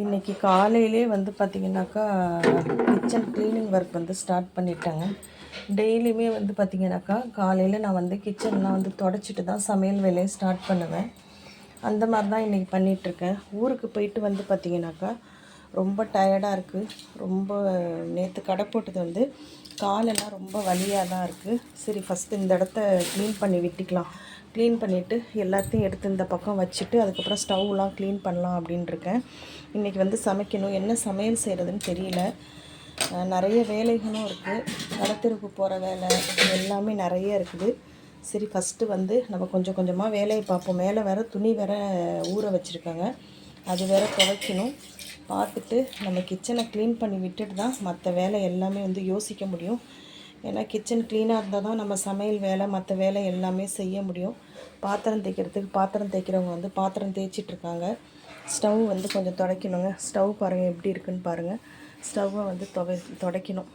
இன்றைக்கி காலையிலே வந்து பார்த்திங்கனாக்கா கிச்சன் க்ளீனிங் ஒர்க் வந்து ஸ்டார்ட் பண்ணிட்டேங்க. டெய்லியுமே வந்து பார்த்திங்கனாக்கா காலையில் நான் வந்து கிச்சன்லாம் வந்து தொடச்சிட்டு தான் சமையல் வேலையை ஸ்டார்ட் பண்ணுவேன். அந்த மாதிரி தான் இன்றைக்கி பண்ணிகிட்ருக்கேன் ஊருக்கு போயிட்டு வந்து பார்த்திங்கனாக்கா ரொம்ப டயர்டாக இருக்குது ரொம்ப நேற்று கடை போட்டது வந்து காலெல்லாம் ரொம்ப வலியாக தான் இருக்குது சரி ஃபஸ்ட்டு இந்த இடத்த க்ளீன் பண்ணி விட்டுக்கலாம். க்ளீன் பண்ணிவிட்டு எல்லாத்தையும் எடுத்து இந்த பக்கம் வச்சுட்டு அதுக்கப்புறம் ஸ்டவ்லாம் க்ளீன் பண்ணலாம் அப்படின்ட்டுருக்கேன் இன்றைக்கி வந்து சமைக்கணும். என்ன சமையல் செய்கிறதுன்னு தெரியல. நிறைய வேலைகளும் இருக்குது கடத்திற்கு போகிற வேலை எல்லாமே நிறைய இருக்குது. சரி ஃபஸ்ட்டு வந்து நம்ம கொஞ்சம் கொஞ்சமாக வேலையை பார்ப்போம். மேலே வேறு துணி வேற ஊற வச்சுருக்காங்க. அது வேற துவைக்கணும். பார்த்துட்டு நம்ம கிச்சனை க்ளீன் பண்ணி விட்டுட்டு தான் மற்ற வேலை எல்லாமே வந்து யோசிக்க முடியும். ஏன்னா கிச்சன் க்ளீனாக இருந்தால் தான் நம்ம சமையல் வேலை மற்ற வேலை எல்லாமே செய்ய முடியும். பாத்திரம் தேய்க்கிறதுக்கு பாத்திரம் தேய்க்கிறவங்க வந்து பாத்திரம் தேய்ச்சிட்ருக்காங்க ஸ்டவ் வந்து கொஞ்சம் துடைக்கணுங்க. ஸ்டவ் பாருங்கள் எப்படி இருக்குன்னு பாருங்கள் ஸ்டவ்வை வந்து துவை துடைக்கணும்.